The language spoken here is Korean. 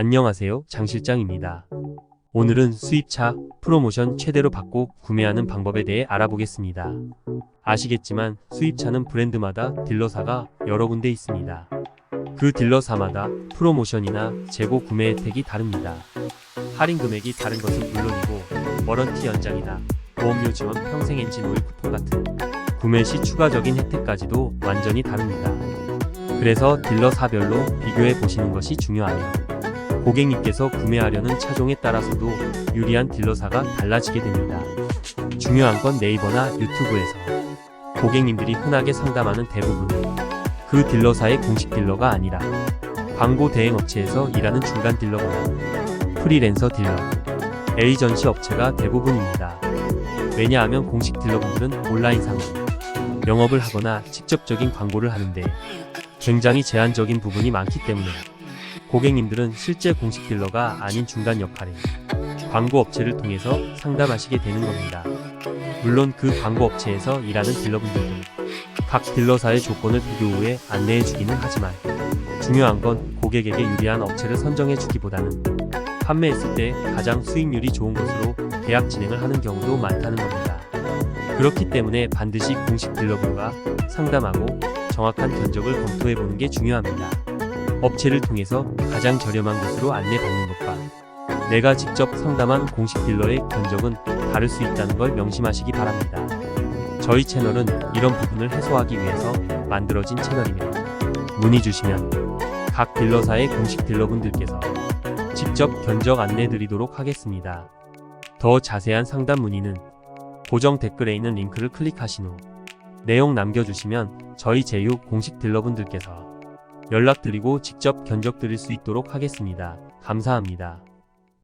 안녕하세요. 장 실장입니다. 오늘은 수입차 프로모션 최대로 받고 구매하는 방법에 대해 알아보겠습니다. 아시겠지만 수입차는 브랜드마다 딜러사가 여러 군데 있습니다. 그 딜러사마다 프로모션이나 재고 구매 혜택이 다릅니다. 할인 금액이 다른 것은 물론이고 워런티 연장이나 보험료 지원 평생 엔진 오일 쿠폰 같은 구매 시 추가적인 혜택까지도 완전히 다릅니다. 그래서 딜러사별로 비교해 보시는 것이 중요하네요. 고객님께서 구매하려는 차종에 따라서도 유리한 딜러사가 달라지게 됩니다. 중요한 건 네이버나 유튜브에서 고객님들이 흔하게 상담하는 대부분은 그 딜러사의 공식 딜러가 아니라 광고 대행 업체에서 일하는 중간 딜러거나 프리랜서 딜러, 에이전시 업체가 대부분입니다. 왜냐하면 공식 딜러분들은 온라인상으로 영업을 하거나 직접적인 광고를 하는데 굉장히 제한적인 부분이 많기 때문에 고객님들은 실제 공식 딜러가 아닌 중간 역할에 광고 업체를 통해서 상담하시게 되는 겁니다. 물론 그 광고 업체에서 일하는 딜러분들도 각 딜러사의 조건을 비교 후에 안내해 주기는 하지만 중요한 건 고객에게 유리한 업체를 선정해 주기보다는 판매했을 때 가장 수익률이 좋은 것으로 계약 진행을 하는 경우도 많다는 겁니다. 그렇기 때문에 반드시 공식 딜러분과 상담하고 정확한 견적을 검토해 보는 게 중요합니다. 업체를 통해서 가장 저렴한 곳으로 안내받는 것과 내가 직접 상담한 공식 딜러의 견적은 다를 수 있다는 걸 명심하시기 바랍니다. 저희 채널은 이런 부분을 해소하기 위해서 만들어진 채널이며 문의 주시면 각 딜러사의 공식 딜러분들께서 직접 견적 안내 드리도록 하겠습니다. 더 자세한 상담 문의는 고정 댓글에 있는 링크를 클릭하신 후 내용 남겨주시면 저희 제휴 공식 딜러분들께서 연락드리고 직접 견적 드릴 수 있도록 하겠습니다. 감사합니다.